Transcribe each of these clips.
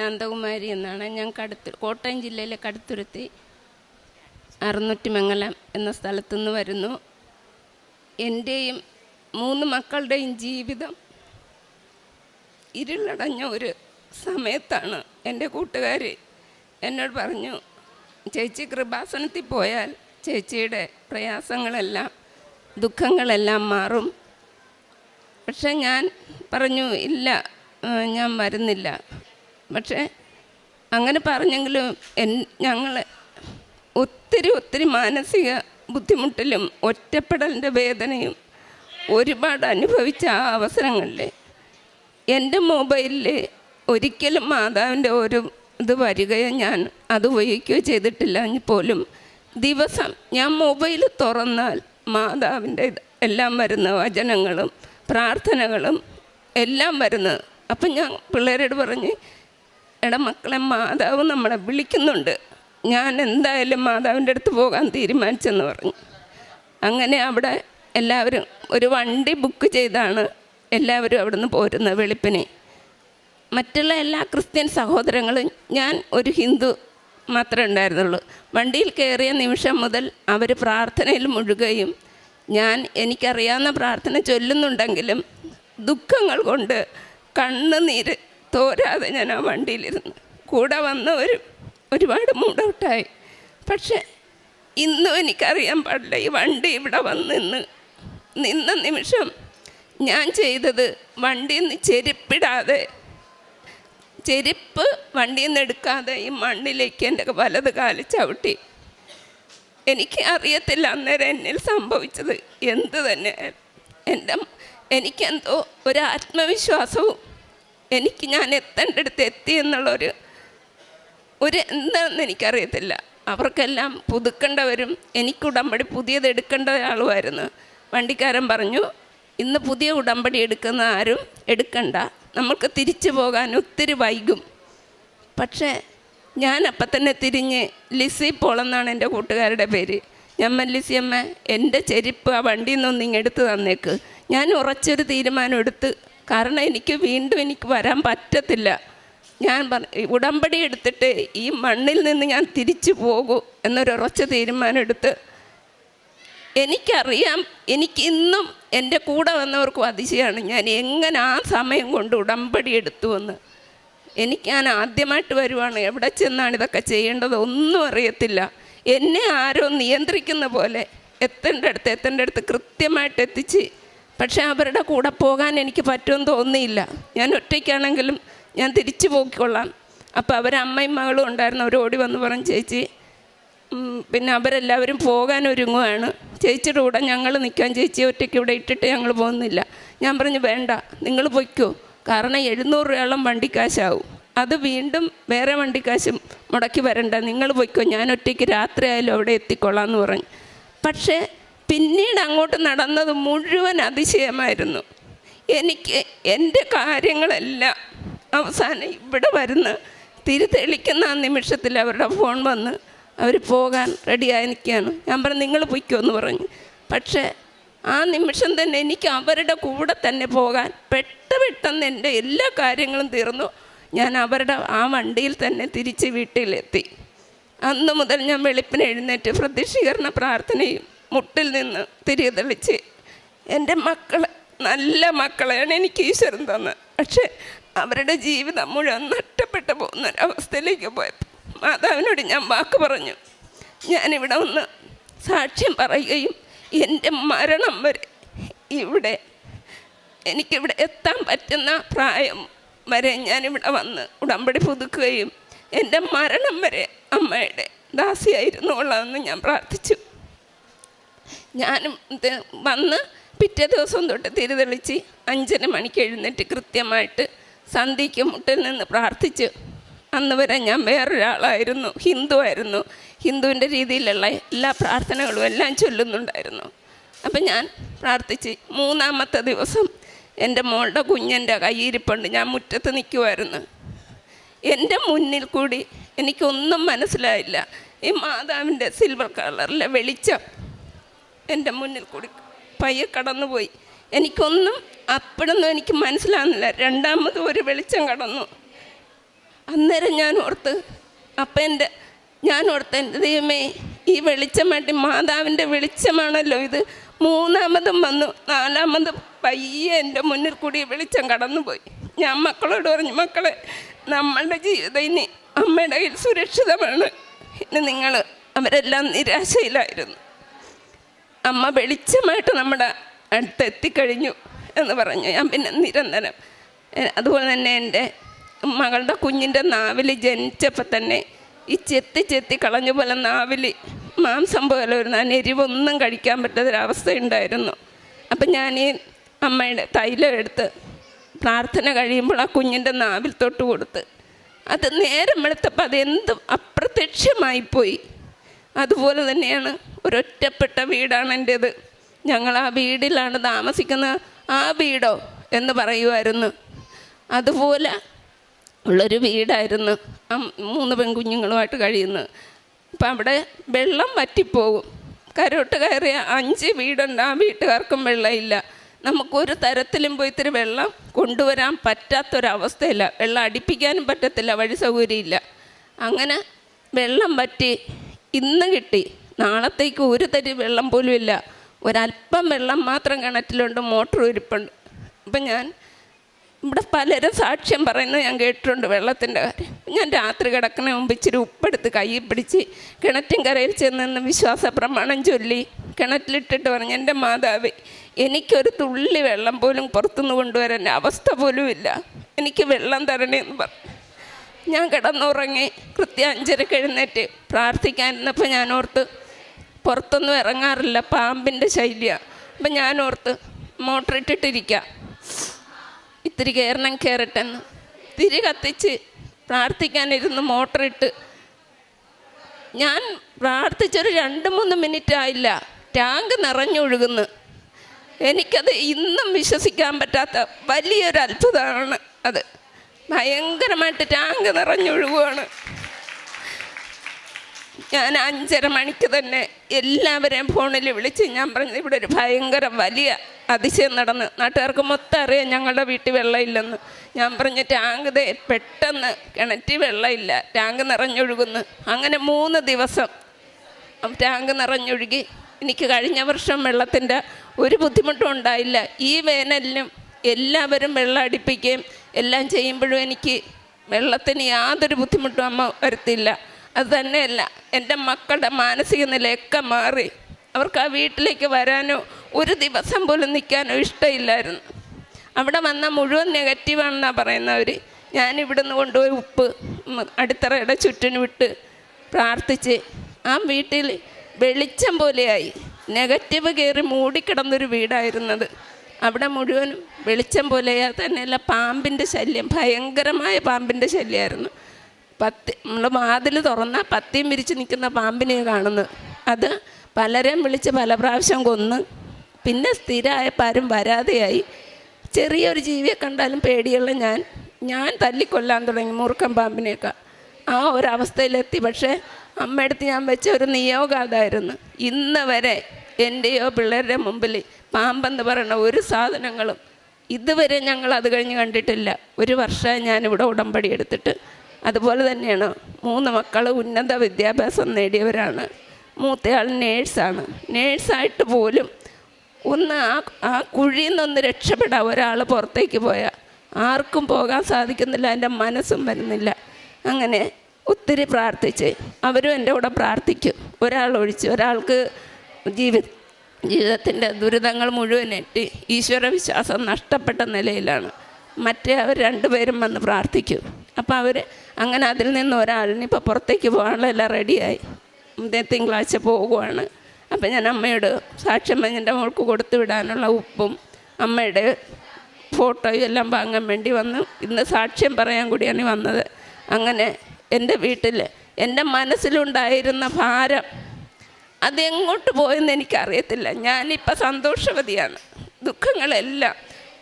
ശാന്തകുമാരി എന്നാണ് ഞാൻ കടുത്തു കോട്ടയം ജില്ലയിലെ കടുത്തുരുത്തി അറുന്നൂറ്റിമംഗലം എന്ന സ്ഥലത്തു നിന്ന് വരുന്നു. എന്റെയും മൂന്ന് മക്കളുടെയും ജീവിതം ഇരുളടഞ്ഞ ഒരു സമയത്താണ് എന്റെ കൂട്ടുകാർ എന്നോട് പറഞ്ഞു ചേച്ചി കൃപാസനത്തിൽ പോയാൽ ചേച്ചിയുടെ പ്രയാസങ്ങളെല്ലാം ദുഃഖങ്ങളെല്ലാം മാറും. പക്ഷെ ഞാൻ പറഞ്ഞു ഇല്ല ഞാൻ വരുന്നില്ല. പക്ഷേ അങ്ങനെ പറഞ്ഞെങ്കിലും എൻ ഞങ്ങൾ ഒത്തിരി ഒത്തിരി മാനസിക ബുദ്ധിമുട്ടിലും ഒറ്റപ്പെടലിന്റെ വേദനയും ഒരുപാട് അനുഭവിച്ച ആ അവസരങ്ങളിൽ എന്റെ മൊബൈലിൽ ഒരിക്കലും മാതാവിന്റെ ഒരു ഇത് വരികയോ ഞാൻ അത് ഉപയോഗിക്കുകയോ ചെയ്തിട്ടില്ല എങ്കിൽ പോലും ദിവസം ഞാൻ മൊബൈൽ തുറന്നാൽ മാതാവിന്റെ എല്ലാം വരുന്ന വചനങ്ങളും പ്രാർത്ഥനകളും എല്ലാം വരുന്നത്. അപ്പം ഞാൻ പിള്ളേരോട് പറഞ്ഞ് എടാ മക്കളെ മാതാവ് നമ്മളെ വിളിക്കുന്നുണ്ട്. ഞാൻ എന്തായാലും മാതാവിന്റെ അടുത്ത് പോകാൻ തീരുമാനിച്ചെന്ന് പറഞ്ഞു. അങ്ങനെ അവിടെ എല്ലാവരും ഒരു വണ്ടി ബുക്ക് ചെയ്താണ് എല്ലാവരും അവിടുന്ന് പോരുന്നത് വെളുപ്പിനെ. മറ്റുള്ള എല്ലാ ക്രിസ്ത്യൻ സഹോദരങ്ങളും ഞാൻ ഒരു ഹിന്ദു മാത്രമേ ഉണ്ടായിരുന്നുള്ളൂ. വണ്ടിയിൽ കയറിയ നിമിഷം മുതൽ അവർ പ്രാർത്ഥനയിൽ മുഴുകുകയും ഞാൻ എനിക്കറിയാവുന്ന പ്രാർത്ഥന ചൊല്ലുന്നുണ്ടെങ്കിലും ദുഃഖങ്ങൾ കൊണ്ട് കണ്ണുനീര് തോരാതെ ഞാൻ ആ വണ്ടിയിലിരുന്നു. കൂടെ വന്നവരും ഒരുപാട് മൂടൗട്ടായി. പക്ഷേ ഇന്നും എനിക്കറിയാൻ പാടില്ല ഈ വണ്ടി ഇവിടെ വന്ന് നിന്ന് നിന്ന നിമിഷം ഞാൻ ചെയ്തത് വണ്ടിയിൽ നിന്ന് ചെരുപ്പിടാതെ ചെരുപ്പ് വണ്ടിയിൽ നിന്ന് എടുക്കാതെ ഈ മണ്ണിലേക്ക് എന്റെ വലത് കാൽ ചവിട്ടി. എനിക്ക് അറിയത്തില്ല അന്നേരം എന്നിൽ സംഭവിച്ചത് എന്ത് തന്നെ. എന്റെ എനിക്കെന്തോ ഒരു ആത്മവിശ്വാസവും എനിക്ക് ഞാൻ എത്തേണ്ട അടുത്ത് എത്തി എന്നുള്ളൊരു ഒരു എന്താണെന്ന് എനിക്കറിയത്തില്ല. അവർക്കെല്ലാം പുതുക്കേണ്ടവരും എനിക്ക് ഉടമ്പടി പുതിയത് എടുക്കേണ്ട ആളുമായിരുന്നു. വണ്ടിക്കാരൻ പറഞ്ഞു ഇന്ന് പുതിയ ഉടമ്പടി എടുക്കുന്ന ആരും എടുക്കണ്ട. നമ്മൾക്ക് തിരിച്ചു പോകാൻ ഒത്തിരി വൈകും. പക്ഷേ ഞാൻ അപ്പം തന്നെ തിരിഞ്ഞ് ലിസി പോളെന്നാണ് എന്റെ കൂട്ടുകാരുടെ പേര്. ഞമ്മൻ ലിസി അമ്മ എന്റെ ചെരിപ്പ് ആ വണ്ടിയിൽ നിന്നൊന്ന് ഇങ്ങെടുത്ത് തന്നേക്ക്. ഞാൻ ഉറച്ചൊരു തീരുമാനം എടുത്ത് കാരണം എനിക്ക് വീണ്ടും എനിക്ക് വരാൻ പറ്റത്തില്ല. ഞാൻ ഉടമ്പടി എടുത്തിട്ട് ഈ മണ്ണിൽ നിന്ന് ഞാൻ തിരിച്ചു പോകൂ എന്നൊരു ഉറച്ച തീരുമാനം എടുത്ത് എനിക്കറിയാം എനിക്കിന്നും എന്റെ കൂടെ വന്നവർക്കും അതിശയമാണ് ഞാൻ എങ്ങനെ ആ സമയം കൊണ്ട് ഉടമ്പടി എടുത്തു എന്ന് എനിക്ക് ഞാൻ ആദ്യമായിട്ട് വരുവാണ് എവിടെ ചെന്നാണ് ഇതൊക്കെ ചെയ്യേണ്ടത് ഒന്നും അറിയത്തില്ല. എന്നെ ആരോ നിയന്ത്രിക്കുന്ന പോലെ എത്തേണ്ട അടുത്ത് എത്തേണ്ട അടുത്ത് കൃത്യമായിട്ട് എത്തിച്ച് പക്ഷേ അവരുടെ കൂടെ പോകാൻ എനിക്ക് പറ്റുമെന്ന് തോന്നിയില്ല. ഞാൻ ഒറ്റയ്ക്കാണെങ്കിലും ഞാൻ തിരിച്ചു പോയിക്കൊള്ളാം അപ്പോൾ അവരമ്മയും മകളും ഉണ്ടായിരുന്നു. അവർ ഓടി വന്ന് പറഞ്ഞു ചേച്ചി പിന്നെ അവരെല്ലാവരും പോകാൻ ഒരുങ്ങുകയാണ് ചേച്ചിയുടെ കൂടെ ഞങ്ങൾ നിൽക്കാൻ ചേച്ചി ഒറ്റയ്ക്ക് ഇവിടെ ഇട്ടിട്ട് ഞങ്ങൾ പോകുന്നില്ല. ഞാൻ പറഞ്ഞു വേണ്ട നിങ്ങൾ പൊയ്ക്കോ. കാരണം എഴുന്നൂറ് രൂപയോളം വണ്ടിക്കാശാവും. അത് വീണ്ടും വേറെ വണ്ടിക്കാശും മുടക്കി വരണ്ട. നിങ്ങൾ പൊയ്ക്കോ. ഞാൻ ഒറ്റയ്ക്ക് രാത്രിയായാലും അവിടെ എത്തിക്കൊള്ളാം എന്ന് പറഞ്ഞു. പക്ഷേ പിന്നീട് അങ്ങോട്ട് നടന്നത് മുഴുവൻ അതിശയമായിരുന്നു. എനിക്ക് എന്റെ കാര്യങ്ങളെല്ലാം അവസാനം ഇവിടെ വരുന്ന തിരിതെളിക്കുന്ന ആ നിമിഷത്തിൽ അവരുടെ ഫോൺ വന്ന് അവർ പോകാൻ റെഡിയായി നിൽക്കുകയാണ്. ഞാൻ പറഞ്ഞു നിങ്ങൾ പൊയ്ക്കോ എന്ന് പറഞ്ഞു. പക്ഷേ ആ നിമിഷം തന്നെ എനിക്ക് അവരുടെ കൂടെ തന്നെ പോകാൻ പെട്ട പെട്ടെന്ന് എന്റെ എല്ലാ കാര്യങ്ങളും തീർന്നു. ഞാൻ അവരുടെ ആ വണ്ടിയിൽ തന്നെ തിരിച്ച് വീട്ടിലെത്തി. അന്ന് മുതൽ ഞാൻ വെളുപ്പിന് എഴുന്നേറ്റ് പ്രതിഷ്ഠീകരണ പ്രാർത്ഥനയും മുട്ടിൽ നിന്ന് തിരിതെളിച്ച് എന്റെ മക്കൾ നല്ല മക്കളെയാണ് എനിക്ക് ഈശ്വരൻ തന്നത് പക്ഷേ അവരുടെ ജീവിതം മുഴുവൻ നഷ്ടപ്പെട്ടു പോകുന്ന ഒരവസ്ഥയിലേക്ക് പോയപ്പോൾ മാതാവിനോട് ഞാൻ വാക്ക് പറഞ്ഞു. ഞാനിവിടെ ഒന്ന് സാക്ഷ്യം പറയുകയും എന്റെ മരണം വരെ ഇവിടെ എനിക്കിവിടെ എത്താൻ പറ്റുന്ന പ്രായം വരെ ഞാനിവിടെ വന്ന് ഉടമ്പടി പുതുക്കുകയും എന്റെ മരണം വരെ അമ്മയുടെ ദാസിയായിരുന്നോളാമെന്ന് ഞാൻ പ്രാർത്ഥിച്ചു. ഞാനും വന്ന് പിറ്റേ ദിവസം തൊട്ട് തിരിതെളിച്ച് അഞ്ചര മണിക്ക് എഴുന്നേറ്റ് കൃത്യമായിട്ട് സന്ധ്യയ്ക്ക് മുട്ടിൽ നിന്ന് പ്രാർത്ഥിച്ച്. അന്ന് വരെ ഞാൻ വേറൊരാളായിരുന്നു ഹിന്ദു ആയിരുന്നു. ഹിന്ദുവിന്റെ രീതിയിലുള്ള എല്ലാ പ്രാർത്ഥനകളും എല്ലാം ചൊല്ലുന്നുണ്ടായിരുന്നു. അപ്പം ഞാൻ പ്രാർത്ഥിച്ച് മൂന്നാമത്തെ ദിവസം എന്റെ മോളുടെ കുഞ്ഞന്റെ കയ്യിരിപ്പുണ്ട് ഞാൻ മുറ്റത്ത് നിൽക്കുമായിരുന്നു എന്റെ മുന്നിൽ കൂടി എനിക്കൊന്നും മനസ്സിലായില്ല. ഈ മാതാവിന്റെ സിൽവർ കളറിലെ വെളിച്ചം എന്റെ മുന്നിൽ കൂടി പയ്യെ കടന്നുപോയി. എനിക്കൊന്നും അപ്പോഴൊന്നും എനിക്ക് മനസ്സിലാകുന്നില്ല. രണ്ടാമത് ഒരു വെളിച്ചം കടന്നു. അന്നേരം ഞാൻ ഓർത്ത് അപ്പം എന്റെ ഞാൻ ഓർത്ത് എന്റെ ദൈവമേ ഈ വെളിച്ചം വേണ്ടി മാതാവിന്റെ വെളിച്ചമാണല്ലോ ഇത്. മൂന്നാമതും വന്നു. നാലാമതും പയ്യെ എന്റെ മുന്നിൽ കൂടി വെളിച്ചം കടന്നുപോയി. ഞാൻ മക്കളോട് പറഞ്ഞു മക്കളെ നമ്മളുടെ ജീവിതം ഇനി അമ്മയുടെ കയ്യിൽ സുരക്ഷിതമാണ്. ഇനി നിങ്ങൾ അവരെല്ലാം നിരാശയിലായിരുന്നു. അമ്മ വെളിച്ചമായിട്ട് നമ്മുടെ അടുത്ത് എത്തിക്കഴിഞ്ഞു എന്ന് പറഞ്ഞു. ഞാൻ പിന്നെ നിരന്തരം അതുപോലെ തന്നെ എന്റെ മകളുടെ കുഞ്ഞിന്റെ നാവിൽ ജനിച്ചപ്പോൾ തന്നെ ഈ ചെത്തി ചെത്തി കളഞ്ഞ പോലെ നാവിൽ മാംസം പോലെ ഒരു ഞാൻ എരിവൊന്നും കഴിക്കാൻ പറ്റാത്തൊരവസ്ഥ ഉണ്ടായിരുന്നു അപ്പം ഞാൻ ഈ അമ്മയുടെ തൈലം എടുത്ത് പ്രാർത്ഥന കഴിയുമ്പോൾ ആ കുഞ്ഞിന്റെ നാവിൽ തൊട്ട് കൊടുത്ത് അത് നേരം വെളുത്തപ്പോൾ അതെന്ത് അപ്രത്യക്ഷമായിപ്പോയി. അതുപോലെ തന്നെയാണ് ഒരൊറ്റപ്പെട്ട വീടാണ് എന്റേത് ഞങ്ങൾ ആ വീടിലാണ് താമസിക്കുന്നത്. ആ വീടോ എന്ന് പറയുമായിരുന്നു അതുപോലെ ഉള്ളൊരു വീടായിരുന്നു. ആ മൂന്ന് പെൺകുഞ്ഞുങ്ങളുമായിട്ട് കഴിയുന്നത്. അപ്പം അവിടെ വെള്ളം വറ്റിപ്പോകും. കരോട്ട് കയറിയ അഞ്ച് വീടുണ്ട്. ആ വീട്ടുകാർക്കും വെള്ളമില്ല. നമുക്കൊരു തരത്തിലും പോയി ഇത്തിരി വെള്ളം കൊണ്ടുവരാൻ പറ്റാത്തൊരവസ്ഥയില്ല. വെള്ളം അടിപ്പിക്കാനും പറ്റത്തില്ല. വഴി സൗകര്യമില്ല. അങ്ങനെ വെള്ളം വറ്റി ഇന്ന് കിട്ടി. നാളത്തേക്ക് ഒരു തരി വെള്ളം പോലും ഇല്ല. ഒരല്പം വെള്ളം മാത്രം കിണറ്റിലുണ്ട് മോട്ടർ ഇരിപ്പുണ്ട്. അപ്പം ഞാൻ ഇവിടെ പലരും സാക്ഷ്യം പറയുന്നത് ഞാൻ കേട്ടിട്ടുണ്ട് വെള്ളത്തിന്റെ കാര്യം. ഞാൻ രാത്രി കിടക്കണ മുമ്പ് ഇച്ചിരി ഉപ്പെടുത്ത് കൈ പിടിച്ച് കിണറ്റിൻ കരയിൽ ചെന്ന് വിശ്വാസ പ്രമാണം ചൊല്ലി കിണറ്റിലിട്ടിട്ട് പറഞ്ഞു എന്റെ മാതാവ് എനിക്കൊരു തുള്ളി വെള്ളം പോലും പുറത്തുനിന്ന് കൊണ്ടുവരാൻ അവസ്ഥ പോലും ഇല്ല. എനിക്ക് വെള്ളം തരണേന്ന് പറഞ്ഞു. ഞാൻ കിടന്നുറങ്ങി കൃത്യം അഞ്ചരക്ക് എഴുന്നേറ്റ് പ്രാർത്ഥിക്കാനിരുന്നപ്പോൾ ഞാൻ ഓർത്ത് പുറത്തൊന്നും ഇറങ്ങാറില്ല പാമ്പിന്റെ ശൈലിയാണ് അപ്പം ഞാൻ ഓർത്ത് മോട്ടർ ഇട്ടിട്ടിരിക്കാം. ഇത്തിരി കയറണം കയറട്ടെന്ന് തിരി കത്തിച്ച് പ്രാർത്ഥിക്കാനിരുന്ന് മോട്ടറിട്ട് ഞാൻ പ്രാർത്ഥിച്ചൊരു രണ്ട് മൂന്ന് മിനിറ്റ് ആയില്ല. ടാങ്ക് നിറഞ്ഞൊഴുകുന്നു. എനിക്കത് ഇന്നും വിശ്വസിക്കാൻ പറ്റാത്ത വലിയൊരു അത്ഭുതമാണ് അത്. ഭയങ്കരമായിട്ട് ടാങ്ക് നിറഞ്ഞൊഴുകുവാണ്. ഞാൻ അഞ്ചര മണിക്ക് തന്നെ എല്ലാവരെയും ഫോണിൽ വിളിച്ച് ഞാൻ പറഞ്ഞത് ഇവിടെ ഒരു ഭയങ്കര വലിയ അതിശയം നടന്ന് നാട്ടുകാർക്ക് മൊത്തം അറിയാം ഞങ്ങളുടെ വീട്ടിൽ വെള്ളമില്ലെന്ന്. ഞാൻ പറഞ്ഞ ടാങ്ക് ദേ പെട്ടെന്ന് കിണറ്റിൽ വെള്ളമില്ല ടാങ്ക് നിറഞ്ഞൊഴുകുന്നു. അങ്ങനെ മൂന്ന് ദിവസം ടാങ്ക് നിറഞ്ഞൊഴുകി. എനിക്ക് കഴിഞ്ഞ വർഷം വെള്ളത്തിന്റെ ഒരു ബുദ്ധിമുട്ടും ഉണ്ടായില്ല. ഈ വേനലിലും എല്ലാവരും വെള്ളം അടിപ്പിക്കുകയും എല്ലാം ചെയ്യുമ്പോഴും എനിക്ക് വെള്ളത്തിന് യാതൊരു ബുദ്ധിമുട്ടും അമ്മ വരുത്തില്ല അത് തന്നെയല്ല എന്റെ മക്കളുടെ മാനസിക നിലയൊക്കെ മാറി. അവർക്ക് ആ വീട്ടിലേക്ക് വരാനോ ഒരു ദിവസം പോലും നിൽക്കാനോ ഇഷ്ടമില്ലായിരുന്നു. അവിടെ വന്ന മുഴുവൻ നെഗറ്റീവാണെന്നാണ് പറയുന്നവർ ഞാൻ ഇവിടുന്ന് കൊണ്ടുപോയി ഉപ്പ് അടിത്തറയുടെ ചുറ്റിന് വിട്ട് പ്രാർത്ഥിച്ച് ആ വീട്ടിൽ വെളിച്ചം പോലെയായി. നെഗറ്റീവ് കയറി മൂടിക്കിടന്നൊരു വീടായിരുന്നത്. അവിടെ മുഴുവനും വെളിച്ചം പോലെയാ തന്നെയല്ല പാമ്പിന്റെ ശല്യം ഭയങ്കരമായ പാമ്പിന്റെ ശല്യമായിരുന്നു. പത്തി നമ്മൾ വാതിൽ തുറന്നാൽ പത്തിയും വിരിച്ച് നിൽക്കുന്ന പാമ്പിനെ കാണുന്നത്. അത് പലരെയും വിളിച്ച് പല പ്രാവശ്യം കൊന്ന് പിന്നെ സ്ഥിരമായപ്പോൾ ആരും വരാതെയായി. ചെറിയൊരു ജീവിയെ കണ്ടാലും പേടിയുള്ള ഞാൻ ഞാൻ തല്ലിക്കൊല്ലാൻ തുടങ്ങി മൂർഖൻ പാമ്പിനെയൊക്കെ. ആ ഒരവസ്ഥയിലെത്തി പക്ഷേ അമ്മയടുത്ത് ഞാൻ വെച്ച ഒരു നിയോഗം അതായിരുന്നു. ഇന്ന് വരെ എന്റെയോ പിള്ളേരുടെ മുമ്പിൽ പാമ്പെന്ന് പറയുന്ന ഒരു സാധനങ്ങളും ഇതുവരെ ഞങ്ങൾ അത് കഴിഞ്ഞ് കണ്ടിട്ടില്ല. ഒരു വർഷമായി ഞാനിവിടെ ഉടമ്പടി എടുത്തിട്ട്. അതുപോലെ തന്നെയാണ് മൂന്ന് മക്കൾ ഉന്നത വിദ്യാഭ്യാസം നേടിയവരാണ്. മൂത്തയാൾ നേഴ്സാണ്. നേഴ്സായിട്ട് പോലും ഒന്ന് ആ ആ കുഴിയിൽ നിന്നൊന്ന് രക്ഷപ്പെടാം ഒരാൾ പുറത്തേക്ക് പോയാൽ ആർക്കും പോകാൻ സാധിക്കുന്നില്ല എന്റെ മനസ്സും വരുന്നില്ല. അങ്ങനെ ഒത്തിരി പ്രാർത്ഥിച്ച് അവരും എന്റെ കൂടെ പ്രാർത്ഥിക്കും. ഒരാൾ ഒഴിച്ച് ഒരാൾക്ക് ജീവി ജീവിതത്തിന്റെ ദുരിതങ്ങൾ മുഴുവൻ എത്തി ഈശ്വര വിശ്വാസം നഷ്ടപ്പെട്ട നിലയിലാണ്. മറ്റേ അവർ രണ്ടുപേരും വന്ന് പ്രാർത്ഥിക്കും. അപ്പോൾ അവർ അങ്ങനെ അതിൽ നിന്ന് ഒരാളിന് ഇപ്പോൾ പുറത്തേക്ക് പോകാനുള്ള എല്ലാം റെഡിയായി തിങ്കളാഴ്ച പോകുവാണ്. അപ്പം ഞാൻ അമ്മയോട് സാക്ഷ്യം എന്റെ മോൾക്ക് കൊടുത്തു വിടാനുള്ള ഉപ്പും അമ്മയുടെ ഫോട്ടോയും എല്ലാം വാങ്ങാൻ വേണ്ടി വന്ന് ഇന്ന് സാക്ഷ്യം പറയാൻ കൂടിയാണ് വന്നത്. അങ്ങനെ എന്റെ വീട്ടിൽ എന്റെ മനസ്സിലുണ്ടായിരുന്ന ഭാരം അതെങ്ങോട്ട് പോയെന്ന് എനിക്കറിയത്തില്ല. ഞാനിപ്പോൾ സന്തോഷവതിയാണ്. ദുഃഖങ്ങളെല്ലാം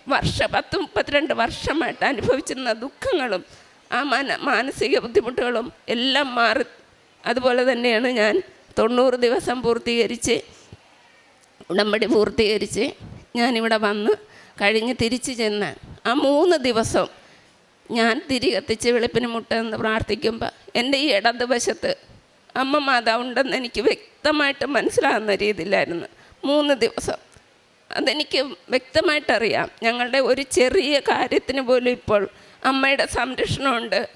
വർഷ പത്ത് മുപ്പത്തിരണ്ട് വർഷമായിട്ട് അനുഭവിച്ചിരുന്ന ദുഃഖങ്ങളും ആ മന മാനസിക ബുദ്ധിമുട്ടുകളും എല്ലാം മാറി. അതുപോലെ തന്നെയാണ് ഞാൻ തൊണ്ണൂറ് ദിവസം പൂർത്തീകരിച്ച് ഉടമ്പടി പൂർത്തീകരിച്ച് ഞാനിവിടെ വന്ന് കഴിഞ്ഞ് തിരിച്ചു ചെന്ന് ആ മൂന്ന് ദിവസം ഞാൻ തിരി കത്തിച്ച് വെളുപ്പിന് മുട്ടെന്ന് പ്രാർത്ഥിക്കുമ്പോൾ എന്റെ ഈ ഇടതുവശത്ത് അമ്മ മാതാവുണ്ടെന്ന് എനിക്ക് വ്യക്തമായിട്ട് മനസ്സിലാകുന്ന രീതിയിലായിരുന്നു. മൂന്ന് ദിവസം. അതെനിക്ക് വ്യക്തമായിട്ടറിയാം. ഞങ്ങളുടെ ഒരു ചെറിയ കാര്യത്തിന് പോലും ഇപ്പോൾ അമ്മയുടെ സംരക്ഷണമുണ്ട്.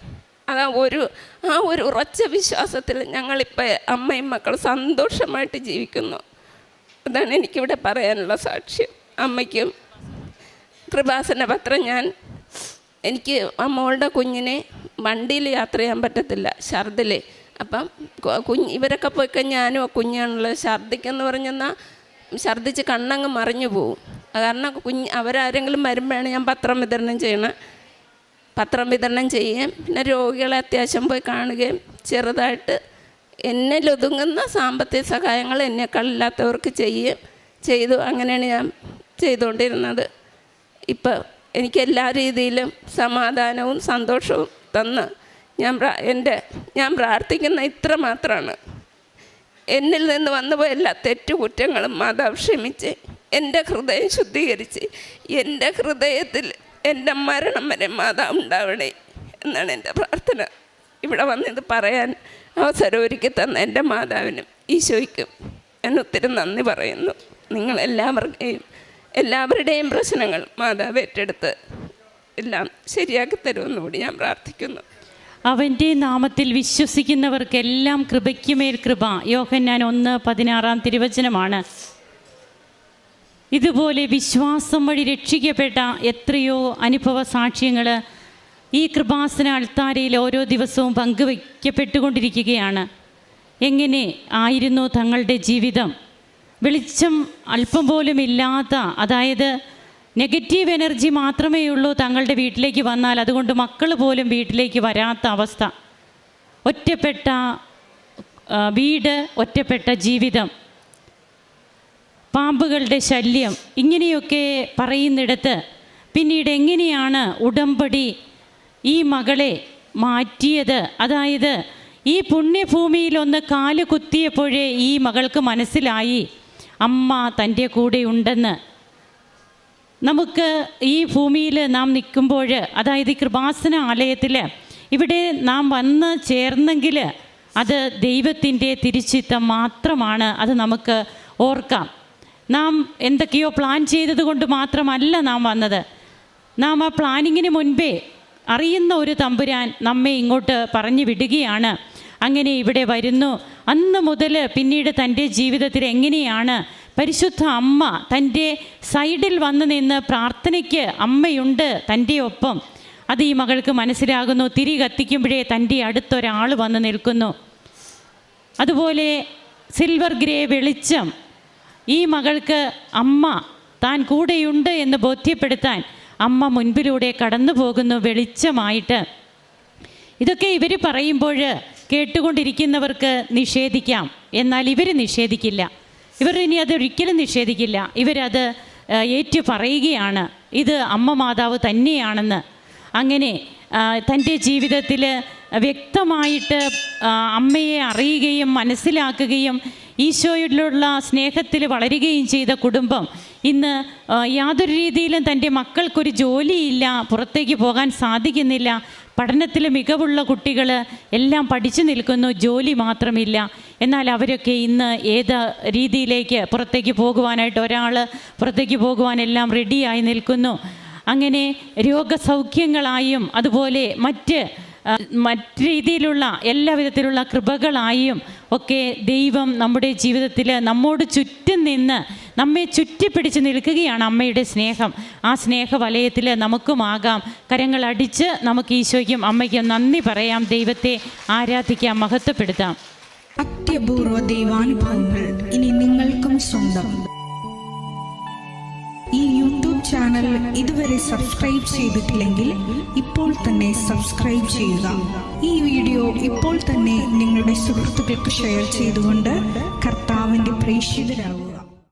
അതാ ഒരു ആ ഒരു ഉറച്ച വിശ്വാസത്തിൽ ഞങ്ങളിപ്പോൾ അമ്മയും മക്കളും സന്തോഷമായിട്ട് ജീവിക്കുന്നു. അതാണ് എനിക്കിവിടെ പറയാനുള്ള സാക്ഷ്യം. അമ്മയ്ക്കും കൃപാസന പത്രം ഞാൻ എനിക്ക് ആ മോളുടെ കുഞ്ഞിനെ വണ്ടിയിൽ യാത്ര ചെയ്യാൻ പറ്റത്തില്ല. ഛർദിൽ അപ്പം കുഞ്ഞ് ഇവരൊക്കെ പോയി കഴിഞ്ഞാൽ ഞാനും കുഞ്ഞാണല്ലോ ഛർദ്ദിക്കെന്ന് പറഞ്ഞെന്നാൽ ഛർദ്ദിച്ച് കണ്ണങ്ങ് മറിഞ്ഞു പോവും. കാരണം കുഞ്ഞ് അവരാരെങ്കിലും വരുമ്പോഴാണ് ഞാൻ പത്രം വിതരണം ചെയ്യണം. പത്രം വിതരണം ചെയ്യുകയും പിന്നെ രോഗികളെ അത്യാവശ്യം പോയി കാണുകയും ചെറുതായിട്ട് എന്നെ ലൊതുങ്ങുന്ന സാമ്പത്തിക സഹായങ്ങൾ എന്നെക്കാളില്ലാത്തവർക്ക് ചെയ്യുകയും ചെയ്തു അങ്ങനെയാണ് ഞാൻ ചെയ്തുകൊണ്ടിരുന്നത്. ഇപ്പം എനിക്ക് എല്ലാ രീതിയിലും സമാധാനവും സന്തോഷവും തന്ന് ഞാൻ എന്റെ ഞാൻ പ്രാർത്ഥിക്കുന്ന ഇത്ര മാത്രമാണ് എന്നിൽ നിന്ന് വന്നുപോയ എല്ലാ തെറ്റുകുറ്റങ്ങളും മാതാവ് ക്ഷമിച്ച് എന്റെ ഹൃദയം ശുദ്ധീകരിച്ച് എന്റെ ഹൃദയത്തിൽ എന്റെ മരണം വരെ മാതാവ് ഉണ്ടാവണേ എന്നാണ് എന്റെ പ്രാർത്ഥന. ഇവിടെ വന്നിത് പറയാൻ അവസരം ഒരുക്കി തന്ന എന്റെ മാതാവിനും ഈശോയ്ക്കും ഞാൻ ഒത്തിരി നന്ദി പറയുന്നു. നിങ്ങൾ എല്ലാവർക്കും എല്ലാവരുടെയും പ്രശ്നങ്ങൾ മാതാവ് ഏറ്റെടുത്ത് എല്ലാം ശരിയാക്കി തരുമെന്നുകൂടി ഞാൻ പ്രാർത്ഥിക്കുന്നു. അവന്റെ നാമത്തിൽ വിശ്വസിക്കുന്നവർക്കെല്ലാം കൃപയ്ക്കുമേൽ കൃപ. യോഹന്നാൻ ഒന്ന് പതിനാറാം തിരുവചനമാണ്. ഇതുപോലെ വിശ്വാസം വഴി രക്ഷിക്കപ്പെട്ട എത്രയോ അനുഭവ സാക്ഷ്യങ്ങൾ ഈ കൃപാസന അൾത്താരയിൽ ഓരോ ദിവസവും പങ്കുവയ്ക്കപ്പെട്ടുകൊണ്ടിരിക്കുകയാണ്. എങ്ങനെ ആയിരുന്നു തങ്ങളുടെ ജീവിതം? വെളിച്ചം അല്പം പോലും ഇല്ലാത്ത അതായത് നെഗറ്റീവ് എനർജി മാത്രമേ ഉള്ളൂ തങ്ങളുടെ വീട്ടിലേക്ക് വന്നാൽ. അതുകൊണ്ട് മക്കൾ പോലും വീട്ടിലേക്ക് വരാത്ത അവസ്ഥ. ഒറ്റപ്പെട്ട വീട് ഒറ്റപ്പെട്ട ജീവിതം. പാമ്പുകളുടെ ശല്യം. ഇങ്ങനെയൊക്കെ പറയുന്നിടത്ത് പിന്നീട് എങ്ങനെയാണ് ഉടമ്പടി ഈ മകളെ മാറ്റിയത്? അതായത് ഈ പുണ്യഭൂമിയിൽ ഒന്ന് കാൽ കുത്തിയപ്പോഴേ ഈ മകൾക്ക് മനസ്സിലായി അമ്മ തന്റെ കൂടെ ഉണ്ടെന്ന് നമുക്ക് ഈ ഭൂമിയിൽ നാം നിൽക്കുമ്പോൾ അതായത് ഈ കൃപാസന ആലയത്തിൽ ഇവിടെ നാം വന്ന് ചേർന്നെങ്കിൽ അത് ദൈവത്തിന്റെ തിരിച്ചിത്തം മാത്രമാണ് അത് നമുക്ക് ഓർക്കാം. നാം എന്തൊക്കെയോ പ്ലാൻ ചെയ്തത് കൊണ്ട് മാത്രമല്ല നാം വന്നത്. നാം ആ പ്ലാനിങ്ങിന് മുൻപേ അറിയുന്ന ഒരു തമ്പുരാൻ നമ്മെ ഇങ്ങോട്ട് പറഞ്ഞു വിടുകയാണ്. അങ്ങനെ ഇവിടെ വരുന്നു. അന്ന് മുതൽ പിന്നീട് തന്റെ ജീവിതത്തിൽ എങ്ങനെയാണ് പരിശുദ്ധ അമ്മ തന്റെ സൈഡിൽ വന്നു നിന്ന് പ്രാർത്ഥനയ്ക്ക് അമ്മയുണ്ട് തന്റെ ഒപ്പം. അത് ഈ മകൾക്ക് മനസ്സിലാകുന്നു. തിരി കത്തിക്കുമ്പോഴേ തന്റെ അടുത്തൊരാൾ വന്ന് നിൽക്കുന്നു. അതുപോലെ സിൽവർ ഗ്രേ വെളിച്ചം. ഈ മകൾക്ക് അമ്മ താൻ കൂടെയുണ്ട് എന്ന് ബോധ്യപ്പെടുത്താൻ അമ്മ മുൻപിലൂടെ കടന്നു പോകുന്നു വെളിച്ചമായിട്ട്. ഇതൊക്കെ ഇവർ പറയുമ്പോൾ കേട്ടുകൊണ്ടിരിക്കുന്നവർക്ക് നിഷേധിക്കാം. എന്നാൽ ഇവർ നിഷേധിക്കില്ല. ഇവർ ഇനി അതൊരിക്കലും നിഷേധിക്കില്ല. ഇവരത് ഏറ്റു പറയുകയാണ്. ഇത് അമ്മ മാതാവ് തന്നെയാണെന്ന്. അങ്ങനെ തന്റെ ജീവിതത്തിൽ വ്യക്തമായിട്ട് അമ്മയെ അറിയുകയും മനസ്സിലാക്കുകയും ഈശോയിലുള്ള സ്നേഹത്തിൽ വളരുകയും ചെയ്ത കുടുംബം ഇന്ന് യാതൊരു രീതിയിലും തന്റെ മക്കൾക്കൊരു ജോലിയില്ല പുറത്തേക്ക് പോകാൻ സാധിക്കുന്നില്ല പഠനത്തിൽ മികവുള്ള കുട്ടികൾ എല്ലാം പഠിച്ചു നിൽക്കുന്നു ജോലി മാത്രമില്ല. എന്നാൽ അവരൊക്കെ ഇന്ന് ഏത് രീതിയിലേക്ക് പുറത്തേക്ക് പോകുവാനായിട്ട് ഒരാൾ പുറത്തേക്ക് പോകുവാനെല്ലാം റെഡിയായി നിൽക്കുന്നു. അങ്ങനെ രോഗസൗഖ്യങ്ങളായും അതുപോലെ മറ്റ് മറ്റ് രീതിയിലുള്ള എല്ലാ വിധത്തിലുള്ള കൃപകളായും ഒക്കെ ദൈവം നമ്മുടെ ജീവിതത്തിൽ നമ്മോട് ചുറ്റും നിന്ന് നമ്മെ ചുറ്റിപ്പിടിച്ച് നിൽക്കുകയാണ് അമ്മയുടെ സ്നേഹം. ആ സ്നേഹ വലയത്തിൽ നമുക്കുമാകാം. കരങ്ങൾ അടിച്ച് നമുക്ക് ഈശോയ്ക്കും അമ്മയ്ക്കും നന്ദി പറയാം. ദൈവത്തെ ആരാധിക്കാം മഹത്വപ്പെടുത്താം. അത്യപൂർവ ദൈവാനുഭവങ്ങൾ ഇനി നിങ്ങൾക്കും സ്വന്തം. ഈ യൂട്യൂബ് ചാനൽ ഇതുവരെ സബ്സ്ക്രൈബ് ചെയ്തിട്ടില്ലെങ്കിൽ ഇപ്പോൾ തന്നെ സബ്സ്ക്രൈബ് ചെയ്യുക. ഈ വീഡിയോ ഇപ്പോൾ തന്നെ നിങ്ങളുടെ സുഹൃത്തുക്കൾക്ക് ഷെയർ ചെയ്തുകൊണ്ട് കർത്താവിന്റെ പ്രേക്ഷിതരാകുക.